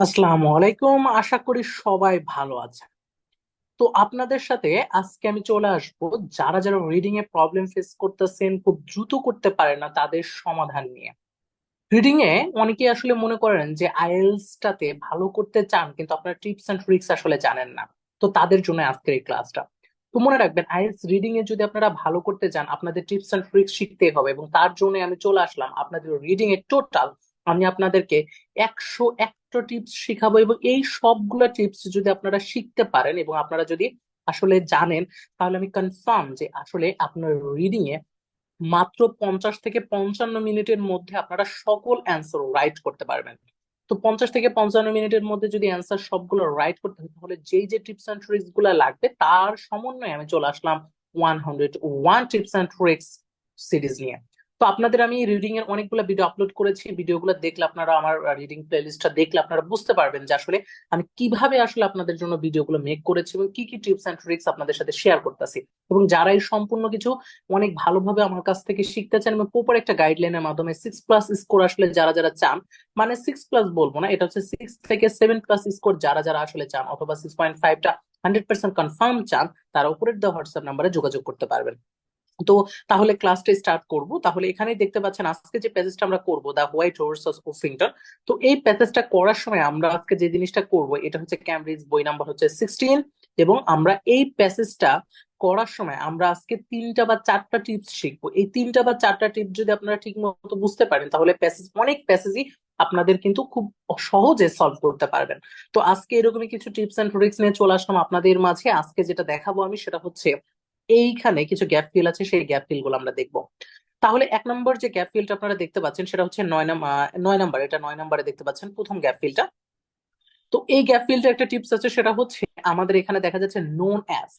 আসসালামু আলাইকুম। আশা করি সবাই ভালো আছে তো আপনাদের সাথে আজকে আমি চলে আসব। যারা যারা রিডিং এ প্রবলেম ফেস করতেছেন, খুব দ্রুত করতে পারে না তাদের সমাধান নিয়ে। রিডিং এ অনেকে আসলে মনে করেন যে আইএলস টাতে ভালো করতে চান, কিন্তু আপনার টিপস এন্ড ট্রিক্স আসলে জানেন না। তো তাদের জন্য আজকের এই ক্লাসটা তো মনে রাখবেন আইএলস রিডিং এ যদি আপনারা ভালো করতে চান, আপনাদের টিপস এন্ড ট্রিক্স শিখতে হবে এবং তার জন্য আমি চলে আসলাম আপনাদের রিডিং এ টোটাল আমি আপনাদেরকে একশো একটা টিপস শিখাবো এবং এই সবগুলো টিপস যদি আপনারা শিখতে পারেন এবং আপনারা যদি আসলে জানেন, তাহলে আমি কনফার্ম যে আসলে আপনার রিডিং এ মাত্র পঞ্চাশ থেকে পঞ্চান্ন মিনিটের মধ্যে আপনারা সকল অ্যান্সার রাইট করতে পারবেন। তো পঞ্চাশ থেকে পঞ্চান্ন মিনিটের মধ্যে যদি অ্যান্সার সবগুলো রাইট করতে হয়, তাহলে যেই যে টিপস অ্যান্ড ট্রিক্সগুলো লাগবে, তার সমন্বয়ে আমি চলে আসলাম one hundred one tips and tricks series নিয়ে। তো আপনাদের আমি রিডিং এর অনেকগুলো ভিডিও আপলোড করেছি। ভিডিওগুলো দেখলে আপনারা আমার রিডিং প্লেলিস্টটা দেখলে আপনারা বুঝতে পারবেন যে আসলে আমি কীভাবে আসলে আপনাদের জন্য ভিডিওগুলো মেক করেছি এবং কি কি টিপস এন্ড ট্রিক্স আপনাদের সাথে শেয়ার করতেছি। এবং যারা এই সম্পূর্ণ কিছু অনেক ভালোভাবে আমার কাছ থেকে শিখতে চান এবং প্রপার একটা গাইডলাইনের মাধ্যমে সিক্স প্লাস স্কোর আসলে যারা যারা চান মানে সিক্স প্লাস বলব না, এটা হচ্ছে সিক্স থেকে সেভেন প্লাস স্কোর যারা যারা আসলে চান অথবা সিক্স পয়েন্ট ফাইভটা হান্ড্রেড পার্সেন্ট কনফার্ম চান, তারা উপরের দেওয়া হোয়াটসঅ্যাপ নাম্বারে যোগাযোগ করতে পারবেন। তো তাহলে ক্লাসটা স্টার্ট করব। তাহলে এখানেই দেখতে পাচ্ছেন আজকে যে প্যাসেজটা আমরা করব দা হোয়াইট হোর্স অফ উফিংটন তো এই প্যাসেজটা করার সময় আমরা আজকে যে জিনিসটা করব, এটা হচ্ছে ক্যামব্রিজ বই নাম্বার হচ্ছে সিক্সটিন এবং আমরা এই প্যাসেজটা করার সময় আমরা আজকে তিনটা বা চারটা টিপস শিখব। এই তিনটা বা চারটা টিপস যদি আপনারা ঠিক মতো বুঝতে পারেন, তাহলে প্যাসেজ অনেক প্যাসেজই আপনাদের কিন্তু খুব সহজে সলভ করতে পারবেন। তো আজকে এরকমই কিছু টিপস এন্ড ট্রিক্স নিয়ে চলে আসলাম আপনাদের মাঝে। আজকে যেটা দেখাবো আমি সেটা হচ্ছে এইখানে কিছু গ্যাপ ফিল আছে, সেই গ্যাপ ফিলগুলো আমরা দেখব। তাহলে এক নম্বর যে গ্যাপ ফিলটা আপনারা দেখতে পাচ্ছেন, সেটা হচ্ছে নয় নাম্বার নয় নাম্বার, এটা নয় নাম্বারে দেখতে পাচ্ছেন প্রথম গ্যাপ ফিলটা তো এই গ্যাপ ফিলটা একটা টিপস আছে, সেটা হচ্ছে আমাদের এখানে দেখা যাচ্ছে নোন অ্যাস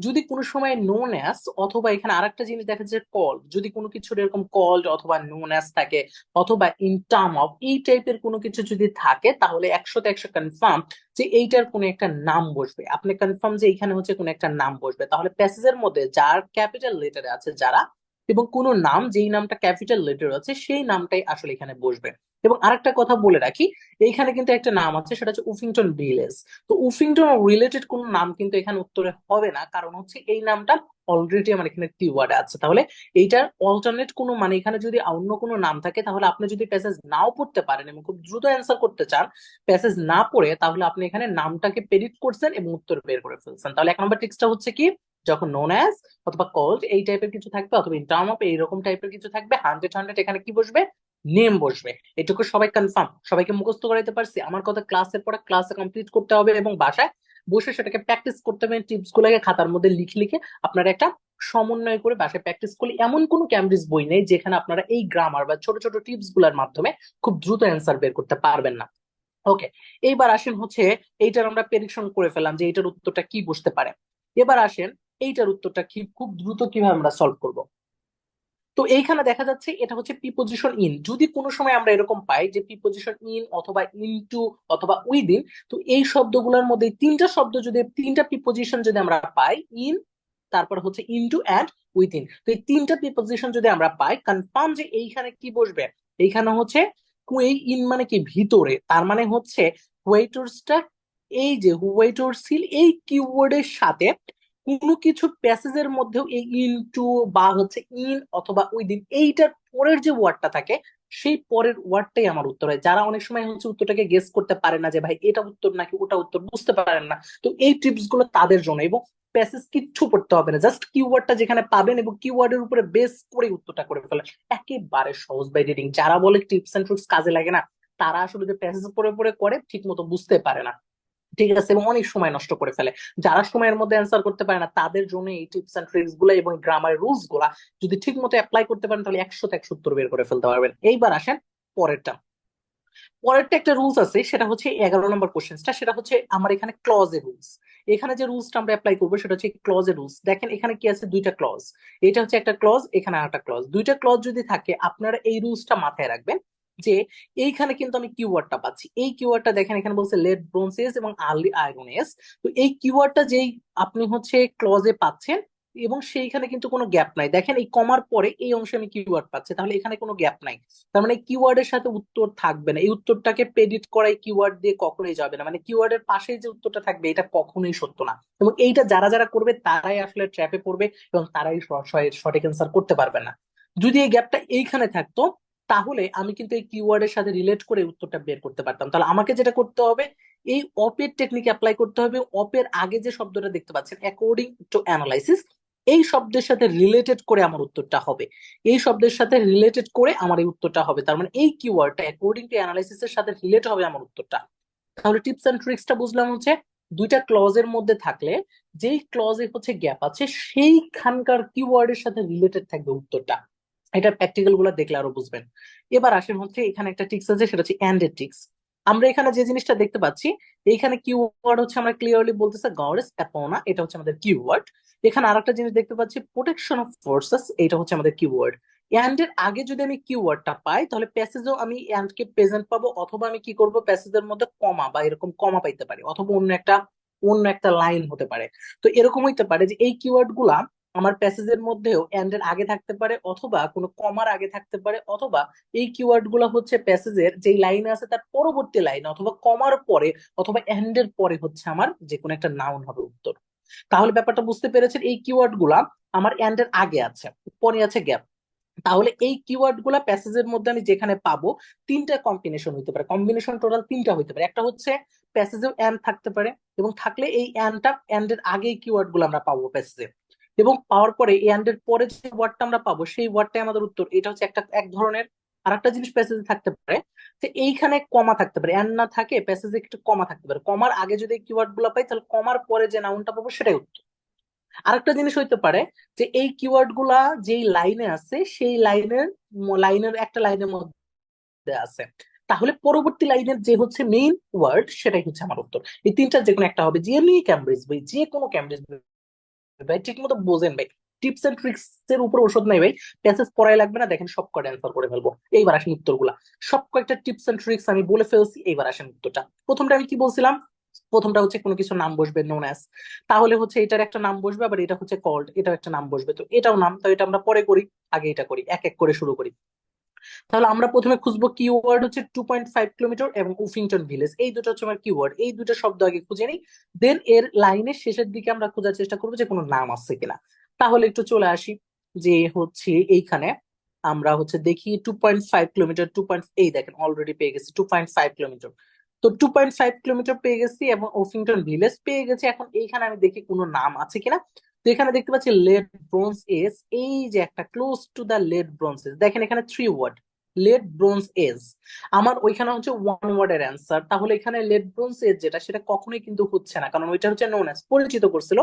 যদি কোনো সময় নোন অ্যাস অথবা এখানে আরেকটা জিনিস দেখা যাচ্ছে কল যদি কোনো কিছুর এরকম কল অথবা নোন অ্যাস থাকে, অথবা ইন টার্ম অফ এই টাইপের কোনো কিছু যদি থাকে, তাহলে একশোতে একশো কনফার্ম যে এইটার কোনো একটা নাম বসবে। আপনি কনফার্ম যে এখানে হচ্ছে কোনো একটা নাম বসবে। তাহলে প্যাসেজের মধ্যে যার ক্যাপিটাল লেটারে আছে, যারা এবং কোনো নাম যেই নামটা ক্যাপিটাল লেটার আছে, সেই নামটাই আসলে এখানে বসবে। এবং আরেকটা কথা বলে রাখি, এইখানে কিন্তু একটা নাম আছে, সেটা হচ্ছে উফিংটন ভিলেজ তো উফিংটন রিলেটেড কোনো নাম কিন্তু এখানে উত্তরে হবে না, কারণ হচ্ছে এই নামটা অলরেডি আমার এখানে কিওয়ার্ড আছে। তাহলে এইটার অল্টারনেট কোনো মানে এখানে যদি অন্য কোনো নাম থাকে, তাহলে আপনি যদি প্যাসেজ নাও পড়তে পারেন এবং খুব দ্রুত অ্যান্সার করতে চান প্যাসেজ না পড়ে, তাহলে আপনি এখানে নামটাকে প্রেডিক্ট করছেন এবং উত্তর বের করে ফেলছেন। তাহলে এক নম্বর টিক্সটা হচ্ছে কি? যখন নোন অ্যাজ অথবা কল্ড এই টাইপের কিছু থাকবে অথবা ইন টার্ম অফ এইরকম টাইপের কিছু থাকবে হান্ড্রেড হান্ড্রেড এখানে কি বসবে? নেম বসবে। এটুকু সবাই কনফার্ম সবাইকে মুখস্থ করাইতে পারছি। আমার কথা ক্লাসের পরে ক্লাসে কমপ্লিট করতে হবে এবং বাসায় বসে সেটাকে প্র্যাকটিস করতে হবে। টিপস গুলোকে খাতার মধ্যে লিখে লিখে আপনারা একটা সমন্বয় করে বাসায় প্র্যাকটিস করলে এমন কোনো ক্যামব্রিজ বই নেই যেখানে আপনারা এই গ্রামার বা ছোট ছোট টিপসগুলোর মাধ্যমে খুব দ্রুত অ্যান্সার বের করতে পারবেন না। ওকে এইবার আসেন হচ্ছে এইটার আমরা প্রেডিকশন করে ফেললাম যে এইটার উত্তরটা কি বসতে পারে। এবার আসেন এইটার উত্তরটা কি, খুব দ্রুত কীভাবে আমরা সলভ করব? তো এইখানে দেখা যাচ্ছে এটা হচ্ছে প্রিপোজিশন ইন যদি কোনো সময় আমরা এরকম পাই যে প্রিপোজিশন ইন অথবা ইনটু অথবা উইদিন তো এই শব্দগুলোর মধ্যে তিনটা শব্দ যদি, তিনটা প্রিপোজিশন যদি আমরা পাই ইন তারপর হচ্ছে ইন ইনটু অ্যান্ড উইদিন তো এই তিনটা প্রিপোজিশন যদি আমরা পাই কনফার্ম যে এইখানে কি বসবে, এইখানে হচ্ছে এই ইন মানে কি ভিতরে, তার মানে হচ্ছে ওয়েটরসটা এই যে ওয়েটরসিল এই কিওয়ার্ডের সাথে কোনো কিছু প্যাসেজের মধ্যেও এই ইন টু বা হচ্ছে ইন অথবা উইদিন এইটার পরের যে ওয়ার্ডটা থাকে, সেই পরের ওয়ার্ডটাই আমার উত্তর হয়। যারা অনেক সময় হচ্ছে উত্তরটাকে গেস করতে পারে না যে, ভাই, এটা উত্তর নাকি ওটা উত্তর? বুঝতে পারেন না। তো এই টিপসগুলো তাদের জন্য এবং প্যাসেজ কিচ্ছু পড়তে হবে না। জাস্ট কিওয়ার্ডটা যেখানে পাবেন এবং কিওয়ার্ডের উপরে বেস করে উত্তরটা করে ফেলেন। একেবারে সহজ বাই রিডিং যারা বলে টিপস এন্ড ট্রিক্স কাজে লাগে না, তারা আসলে যে প্যাসেজ পড়ে পড়ে করে ঠিক মতো বুঝতে পারে না। ঠিক আছে, এবং অনেক সময় নষ্ট করে ফেলে। যারা সময়ের মধ্যে অ্যান্সার করতে পারে না, তাদের জন্য এই টিপস অ্যান্ড ট্রিক্সগুলো এবং গ্রামার রুলসগুলা যদি ঠিক মতো অ্যাপ্লাই করতে পারেন, তাহলে একশো উত্তর বের করে ফেলতে পারবেন। এইবার আসেন পরেরটা। পরেরটা একটা রুলস আছে, সেটা হচ্ছে এগারো নম্বর কোশ্চেনটা সেটা হচ্ছে আমার এখানে ক্লজে রুলস এখানে যে রুলসটা আমরা অ্যাপ্লাই করব, সেটা হচ্ছে ক্লজে রুলস দেখেন, এখানে কি আছে? দুইটা ক্লজ এটা হচ্ছে একটা ক্লজ এখানে একটা ক্লজ দুইটা ক্লজ যদি থাকে, আপনারা এই রুলসটা মাথায় রাখবেন যে এইখানে কিন্তু আমি কিওয়ার্ডটা পাচ্ছি। এই কিওয়ার্ডটা দেখেন, এখানে বলছে লেট ব্রোঞ্জেস এবং আর্লি আয়রন এস তো এই কিওয়ার্ডটা যেই আপনি হচ্ছে ক্লজে পাচ্ছেন এবং সেইখানে কিন্তু কোনো গ্যাপ নাই। দেখেন, এই কমার পরে এই অংশে আমি কিওয়ার্ড পাচ্ছি, তাহলে এখানে কোনো গ্যাপ নাই। তার মানে কিওয়ার্ডের সাথে উত্তর থাকবে না। এই উত্তরটাকে প্রেডিক্ট করাই কিওয়ার্ড দিয়ে কখনোই যাবে না। মানে কিওয়ার্ডের পাশেই যে উত্তরটা থাকবে, এটা কখনোই সত্য না। এবং এইটা যারা যারা করবে, তারাই আসলে ট্র্যাপে পড়বে এবং তারাই সঠিক অ্যান্সার করতে পারবে না। যদি এই গ্যাপটা এইখানে থাকতো তাহলে আমি কিন্তু এই কিওয়ার্ডের সাথে রিলেট করে উত্তরটা বের করতে পারতাম। তাহলে আমাকে যেটা করতে হবে, এই অপের টেকনিক অ্যাপ্লাই করতে হবে। অপের আগে যে শব্দটা দেখতে পাচ্ছেন অ্যাকর্ডিং টু অ্যানালাইসিস এই শব্দের সাথে রিলেটেড করে আমার উত্তরটা হবে। এই শব্দের সাথে রিলেটেড করে আমার এই উত্তরটা হবে। তার মানে এই কিওয়ার্ডটা অ্যাকর্ডিং টু অ্যানালাইসিস এর সাথে রিলেট হবে আমার উত্তরটা। তাহলে টিপস এন্ড ট্রিক্সটা বুঝলাম হচ্ছে, দুইটা ক্লজের মধ্যে থাকলে, যেই ক্লজে হচ্ছে গ্যাপ আছে, সেইখানকার কিওয়ার্ডের সাথে রিলেটেড থাকবে উত্তরটা। এটা প্র্যাকটিক্যালগুলো দেখলে আরও বুঝবেন। এবার আসেন হচ্ছে এখানে একটা টিক্স আছে, সেটা হচ্ছে অ্যান্ডেড টিক্স। আমরা এখানে যে জিনিসটা দেখতে পাচ্ছি, এইখানে কিওয়ার্ড হচ্ছে আমরা ক্লিয়ারলি বলতেছে গডেস অ্যাপোনা এটা হচ্ছে আমাদের কিওয়ার্ড এখানে আরেকটা জিনিস দেখতে পাচ্ছি প্রোটেকশন অফ ফোর্সেস এটা হচ্ছে আমাদের কিওয়ার্ড অ্যান্ড এর আগে যদি আমি কিওয়ার্ডটা পাই, তাহলে প্যাসেজও আমি অ্যান্ড কে প্রেজেন্ট পাবো, অথবা আমি কি করব প্যাসেজের মধ্যে কমা বা এরকম কমা পাইতে পারি, অথবা অন্য একটা অন্য একটা লাইন হতে পারে। তো এরকম হইতে পারে যে এই কিওয়ার্ডগুলা আমার প্যাসেজের মধ্যেও এন্ড এর আগে থাকতে পারে অথবা কোনো কমার আগে থাকতে পারে অথবা এই কিওয়ার্ডগুলো হচ্ছে প্যাসেজের যেই লাইন আছে তার পরবর্তী লাইন অথবা কমার পরে অথবা এন্ড এর পরে হচ্ছে আমার যে কোনো একটা নাউন হবে উত্তর। তাহলে ব্যাপারটা বুঝতে পেরেছেন, এই কিওয়ার্ডগুলা আমার এন্ড এর আগে আছে পরে আছে গ্যাপ তাহলে এই কিওয়ার্ডগুলা প্যাসেজের মধ্যে আমি যেখানে পাবো, তিনটা কম্বিনেশন হইতে পারে। কম্বিনেশন টোটাল তিনটা হইতে পারে। একটা হচ্ছে প্যাসেজেও অ্যান্ড থাকতে পারে এবং থাকলে এই অ্যান্ডটা অ্যান্ড এর আগে কিওয়ার্ডগুলো আমরা পাবো প্যাসেজে এবং পাওয়ার পরে এই অ্যান্ড এর পরে যে ওয়ার্ডটা আমরা পাবো, সেই ওয়ার্ডটাই আমাদের উত্তর। এটা হচ্ছে একটা, এক ধরনের আর একটা জিনিস প্যাসেজে থাকতে পারে। যে এইখানে কমা থাকতে পারে। অ্যান্ড না থাকে প্যাসেজে একটু কমা থাকতে পারে। কমার আগে যদি কিওয়ার্ডগুলো পাই, তাহলে কমার পরে যে নাউনটা পাবো, সেটাই উত্তর। আরেকটা জিনিস হইতে পারে যে এই কিওয়ার্ডগুলা যেই লাইনে আছে, সেই লাইনের লাইনের একটা লাইনের মধ্যে আছে। তাহলে পরবর্তী লাইনের যে হচ্ছে মেইন ওয়ার্ড সেটাই হচ্ছে আমার উত্তর। এই তিনটা যে কোনো একটা হবে। যে ক্যামব্রিজ ভাই যে কোনো ক্যামব্রিজ ভাই ঠিক মতো বোঝেন ভাই। টিপস এন্ড ট্রিক্স এর উপর ওষুধ নাই ভাই। প্যাসেজ পড়াই লাগবে না, দেখেন সব কটা অ্যান্সার করে ফেলব। এইবার আসেন উত্তরগুলা। সব কয়েকটা টিপস এন্ড ট্রিক্স আমি বলে ফেলছি, এইবার আসেন উত্তরটা। প্রথমটা আমি কি বলছিলাম? প্রথমটা হচ্ছে কোনো কিছু নাম বসবে নোন অ্যাস তাহলে হচ্ছে এটার একটা নাম বসবে, আবার এটা হচ্ছে কল্ড এটাও একটা নাম বসবে। তো এটাও নাম, তো এটা আমরা পরে করি, আগে এটা করি, এক এক করে শুরু করি। তাহলে আমরা প্রথমে খুঁজবো কিওয়ার্ড হচ্ছে টু পয়েন্ট ফাইভ কিলোমিটার এবং উফিংটন ভিলেজ। এই দুটো হচ্ছে আমার কিওয়ার্ড এই দুটো শব্দ আগে খুঁজে নিই। দেন এর লাইনের শেষের দিকে আমরা খোঁজার চেষ্টা করব যে কোনো নাম আছে কিনা। তাহলে একটু চলে আসি যে হচ্ছে এইখানে আমরা হচ্ছে দেখি two point five kilometre two point এই দেখেন অলরেডি পেয়ে গেছি টু পয়েন্ট ফাইভ কিলোমিটার তো টু পয়েন্ট ফাইভ কিলোমিটার পেয়ে গেছি এবং ওফিংটন ভিলেজ পেয়ে গেছি। এখন এইখানে আমি দেখি কোনো নাম আছে কিনা। তো এখানে দেখতে পাচ্ছি লেড ব্রোঞ্জ এস, এই যে একটা close to the lead bronze S, দেখেন এখানে three word lead bronze age আমার ওইখানে হচ্ছে ওয়ান ওয়ার্ডের অ্যান্সার তাহলে এখানে লেড ব্রোঞ্জ এজ যেটা, সেটা কখনোই কিন্তু হচ্ছে না, কারণ ওইটা হচ্ছে নোন অ্যাজ পরিচিত করছিল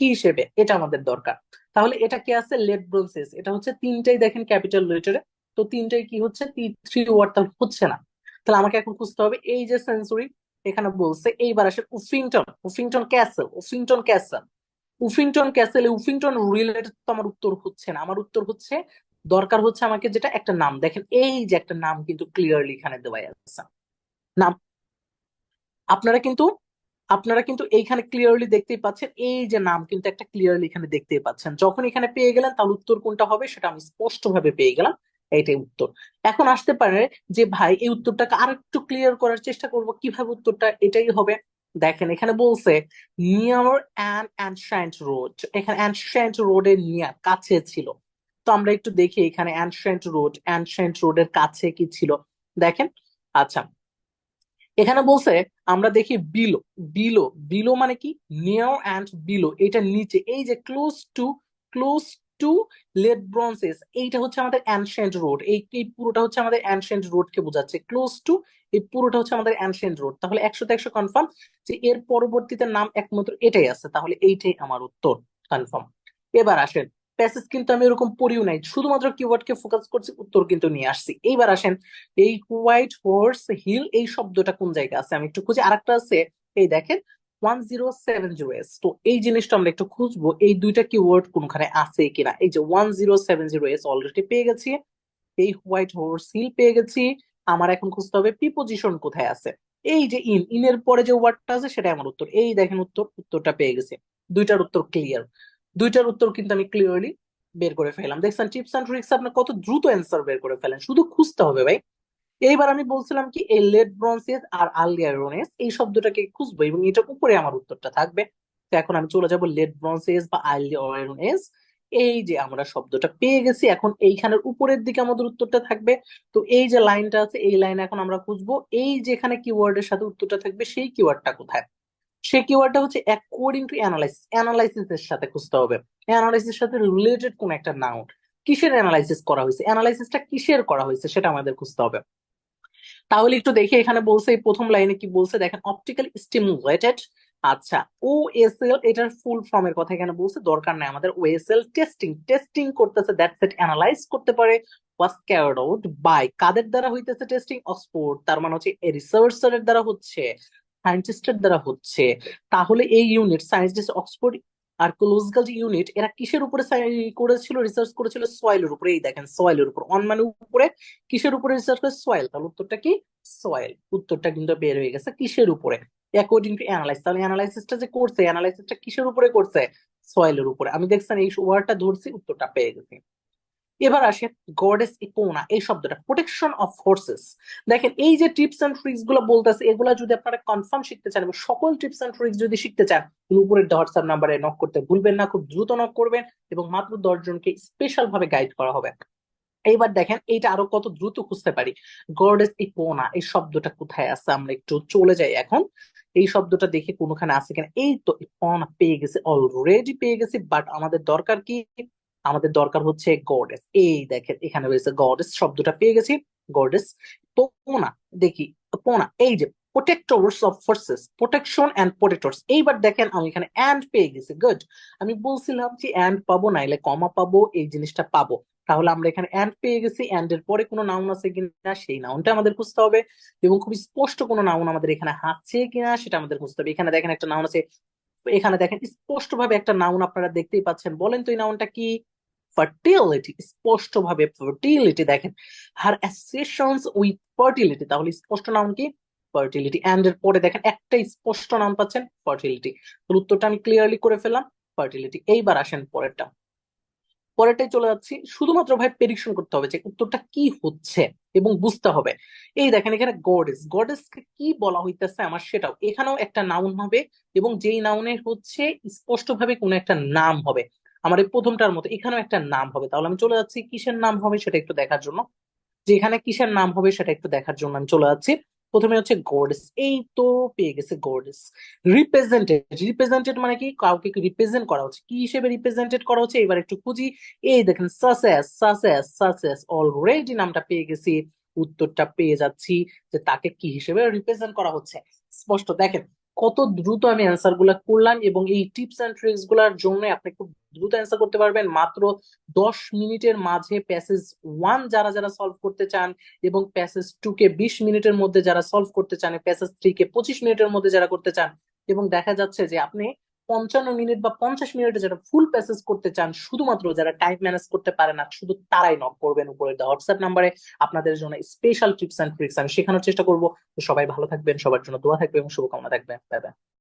কি হিসেবে, এটা আমাদের দরকার। তাহলে এটা কি আছে? লেড ব্রোঞ্জ এজ এটা হচ্ছে তিনটাই দেখেন ক্যাপিটাল লেটারে, তো তিনটাই কি হচ্ছে? থ্রি ওয়ার্ড তাহলে হচ্ছে না। তাহলে আমাকে এখন খুঁজতে হবে, এই যে সেঞ্চুরি এখানে বলছে, এইবার আসে Uffington Uffington Castle Uffington Castle. Uffington Castle Uffington related তো আমার উত্তর হচ্ছে না। আমার উত্তর হচ্ছে, দরকার হচ্ছে আমাকে যেটা একটা নাম। দেখেন, এই যে একটা নাম কিন্তু ক্লিয়ারলি এখানে দেওয়া আছে। নাম আপনারা কিন্তু আপনারা কিন্তু এইখানে ক্লিয়ারলি দেখতেই পাচ্ছেন, এই যে নাম কিন্তু একটা ক্লিয়ারলি এখানে দেখতেই পাচ্ছেন। যখন এখানে পেয়ে গেলেন, তাহলে উত্তর কোনটা হবে সেটা আমি স্পষ্ট ভাবে পেয়ে গেলাম, এইটাই উত্তর। এখন আসতে পারে যে, ভাই, এই উত্তরটাকে আর একটু ক্লিয়ার করার চেষ্টা করব, কীভাবে উত্তরটা এটাই হবে। দেখেন, এখানে বলছে নিয়ার অ্যান অ্যানশাইন্ট রোড এখানে অ্যানশাইন্ট রোডের নিয়ার কাছে ছিল। তো আমরা একটু দেখি, এখানে অ্যানশিয়েন্ট রোড অ্যানশিয়েন্ট রোডের কাছে কি ছিল? দেখেন আচ্ছা। এখানে বলছে, আমরা দেখি বিলো বিলো বিলো মানে কি? নিয়ার অ্যান্ড বিলো এটা নিচে, এই যে close to close to lead bronzes এইটা হচ্ছে আমাদের অ্যানশিয়েন্ট রোড এই পুরোটা হচ্ছে আমাদের অ্যানশিয়েন্ট রোড কে বোঝাচ্ছে। ক্লোজ টু এই পুরোটা হচ্ছে আমাদের অ্যানশিয়েন্ট রোড তাহলে একশোতে একশো কনফার্ম যে এর পরবর্তীতে নাম একমাত্র এটাই আছে, তাহলে এইটাই আমার উত্তর কনফার্ম এবার আসেন প্যাসেজ কিন্তু আমি এরকম পড়িও নাই, শুধুমাত্র কিওয়ার্ডকে ফোকাস করছি, উত্তর কিন্তু নিয়ে আসছি। এইবার আসেন, এই হোয়াইট হোর্স হিল এই শব্দটা কোন জায়গায় আছে? আমি একটু খুঁজি, আরেকটা আছে, এই দেখেন one zero seven zero S তো এই জিনিসটা আমরা একটু খুঁজবো, এই দুইটা কিওয়ার্ড কোনখানে আছে কিনা? এই যে one zero seven zero S already পেয়ে গেছি, এই হোয়াইট হোর্স হিল পেয়ে গেছি, আমার এখন খুঁজতে হবে প্রিপোজিশন কোথায় আছে? এই যে ইন ইনের পরে যে ওয়ার্ডটা আছে সেটা আমার উত্তর, এই দেখেন উত্তর, উত্তরটা পেয়ে গেছে, দুইটার উত্তর ক্লিয়ার দুইটার উত্তর কিন্তু আমি ক্লিয়ারলি বের করে ফেললাম। দেখছেন টিপস অ্যান্ড ট্রিক্স আপনি কত দ্রুত অ্যান্সার বের করে ফেলেন, শুধু খুঁজতে হবে ভাই। এইবার আমি বলছিলাম কি, এই লেট ব্রন্সেস আর আর্লি আয়রনেস এই শব্দটাকে খুঁজবো এবং এটার উপরে আমার উত্তরটা থাকবে। তো এখন আমি চলে যাব লেট ব্রন্সেস বা আর্লি আয়রনেস এই যে আমরা শব্দটা পেয়ে গেছি, এখন এইখানের উপরের দিকে আমাদের উত্তরটা থাকবে। তো এই যে লাইনটা আছে, এই লাইনে এখন আমরা খুঁজবো। এই যেখানে কিওয়ার্ডের সাথে উত্তরটা থাকবে, সেই কিওয়ার্ডটা কোথায়? সেই কিওয়ার্ডটা হচ্ছে অ্যাকর্ডিং টু অ্যানালাইসিস অ্যানালাইসিস এর সাথে খুঁজতে হবে। অ্যানালাইসিস এর সাথে রিলেটেড কোন একটা নাউন কিসের অ্যানালাইসিস করা হয়েছে? অ্যানালাইসিসটা কিসের করা হয়েছে, সেটা আমাদের খুঁজতে হবে। তাহলে একটু দেখি এখানে বলছে প্রথম লাইনে কি বলছে? দেখেন অপটিক্যাল স্টিমুলেটেড আচ্ছা ওএসএল এটার ফুল ফর্মের কথা এখানে বলছে, দরকার নাই আমাদের ওএসএল টেস্টিং টেস্টিং করতেছে দ্যাটস ইট অ্যানালাইজ করতে পারে ওয়াজ ক্যারিড আউট বাই কাদের দ্বারা হইতেছে টেস্টিং অক্সফোর্ড তার মানে হচ্ছে রিসার্চারের দ্বারা হচ্ছে সায়েন্টিস্টের দ্বারা হচ্ছে। তাহলে এই unit scientist Oxford archaeological unit এরা কিসের উপরে করেছিল? রিসার্চ করেছিল সয়েলের উপরে। এই দেখেন সয়েলের উপর। অন মানে উপরে, কিসের উপরে রিসার্চ করে? সয়েল তাহলে উত্তরটা কি? সয়েল উত্তরটা কিন্তু বের হয়ে গেছে কিসের উপরে? অ্যাকর্ডিং টু অ্যানালাইস তাহলে অ্যানালাইসিসটা যে করছে অ্যানালাইসিসটা কিসের উপরে করছে? সয়েলের উপরে। আমি দেখছেন এই ওয়ার্ডটা ধরছি, উত্তরটা পেয়ে গেছি। এবার আসে গডেস ইপোনা এই শব্দটা প্রোটেকশন অফ ফোর্সেস দেখেন, এই যে টিপস এন্ড ট্রিক্সগুলো বলতেছে, এগুলা যদি আপনারা কনফার্ম শিখতে চান, এবং সকল টিপস এন্ড ট্রিক্স যদি শিখতে চান উপরের হোয়াটসঅ্যাপ নাম্বারে নক করতে ভুলবেন না, খুব দ্রুত নক করবেন, এবং মাত্র দশ জনকে স্পেশাল ভাবে গাইড করা হবে। এইবার দেখেন, এইটা আরও কত দ্রুত খুঁজতে পারি। গডেস ইপোনা এই শব্দটা কোথায় আছে? আমরা একটু চলে যাই এখন। এই শব্দটা দেখে কোনোখানে আছে কিনা? এই তো ইপোনা পেয়ে গেছে অলরেডি পেয়ে গেছি বাট আমাদের দরকার কি? আমাদের দরকার হচ্ছে গডেস এই দেখেন, এখানে রয়েছে গডেস শব্দটা পেয়ে গেছি গডেস পোনা, দেখি, পোনা, এই যে protectors of forces protection and protectors এইবার দেখেন, আমি এখানে অ্যান্ড পেয়ে গেছি গুড আমি বলছিলাম যে অ্যান্ড পাবো, নাইলে কমা পাবো, এই জিনিসটা পাবো। তাহলে আমরা এখানে অ্যান্ড পেয়ে গেছি অ্যান্ড এর পরে কোনো নাউন আছে কিনা, সেই নাউনটা আমাদের খুঁজতে হবে। এবং খুব স্পষ্ট কোনো নাউন আমাদের এখানে হাসছে কিনা, সেটা আমাদের খুঁজতে হবে। এখানে দেখেন একটা নাউন আছে, এখানে দেখেন স্পষ্ট ভাবে একটা নাউন আপনারা দেখতেই পাচ্ছেন। বলেন তো এই নাউনটা কি? ফার্টিলিটি স্পষ্ট ভাবে ফার্টিলিটি দেখেন। হার অ্যাসোসিয়েশনস উইথ ফার্টিলিটি তাহলে স্পষ্ট নাম কি? ফার্টিলিটি অ্যান্ড এর পরে দেখেন একটা স্পষ্ট নাম পাচ্ছেন ফার্টিলিটি উত্তরটা আমি ক্লিয়ারলি করে ফেললাম ফার্টিলিটি এইবার আসেন পরেরটা। পরেরটাই চলে যাচ্ছি। শুধুমাত্র ভাই প্রেডিকশন করতে হবে যে উত্তরটা কি হচ্ছে এবং বুঝতে হবে। এই দেখেন, এখানে গডেস গডেসকে কি বলা হইতেছে আমার সেটাও। এখানেও একটা নাউন হবে এবং যেই নাউনের হচ্ছে স্পষ্টভাবে কোনো একটা নাম হবে। আমার এই প্রথমটার মতো এখানেও একটা নাম হবে। তাহলে আমি চলে যাচ্ছি, কিসের নাম হবে সেটা একটু দেখার জন্য। যে এখানে কিসের নাম হবে সেটা একটু দেখার জন্য আমি চলে যাচ্ছি। প্রথমে হচ্ছে গডেস এই তো পেয়ে গেছে গডেস রিপ্রেজেন্টেড রিপ্রেজেন্টেড মানে কি? কাউকে রিপ্রেজেন্ট করা হচ্ছে? কি হিসেবে রিপ্রেজেন্টেড করা হচ্ছে? এবার একটু খুঁজি। এই দেখেন সাসেস সাসেস সাসেস অলরেডি নামটা পেয়ে গেছি। উত্তরটা পেয়ে যাচ্ছি যে তাকে কি হিসেবে রিপ্রেজেন্ট করা হচ্ছে। স্পষ্ট। দেখেন, কত দ্রুত আমি অ্যান্সারগুলা করলাম এবং এই টিপস এন্ড ট্রিক্সগুলার জন্য আপনি খুব দ্রুত অ্যান্সার করতে পারবেন। মাত্র দশ মিনিটের মাঝে প্যাসেজ ওয়ান যারা যারা সলভ করতে চান এবং প্যাসেজ টু কে বিশ মিনিটের মধ্যে যারা সলভ করতে চান প্যাসেজ থ্রি কে পঁচিশ মিনিটের মধ্যে যারা করতে চান এবং দেখা যাচ্ছে যে আপনি পঞ্চান্ন মিনিট বা পঞ্চাশ মিনিটে যারা ফুল প্যাসেজ করতে চান, শুধুমাত্র যারা টাইম ম্যানেজ করতে পারে না, শুধু তারাই নক করবেন উপরে। হোয়াটসঅ্যাপ নাম্বারে আপনাদের জন্য স্পেশাল টিপস এন্ড ট্রিক্স আমি শেখানোর চেষ্টা করব। সবাই ভালো থাকবেন, সবার জন্য দোয়া থাকবে এবং শুভকামনা থাকবে। বাই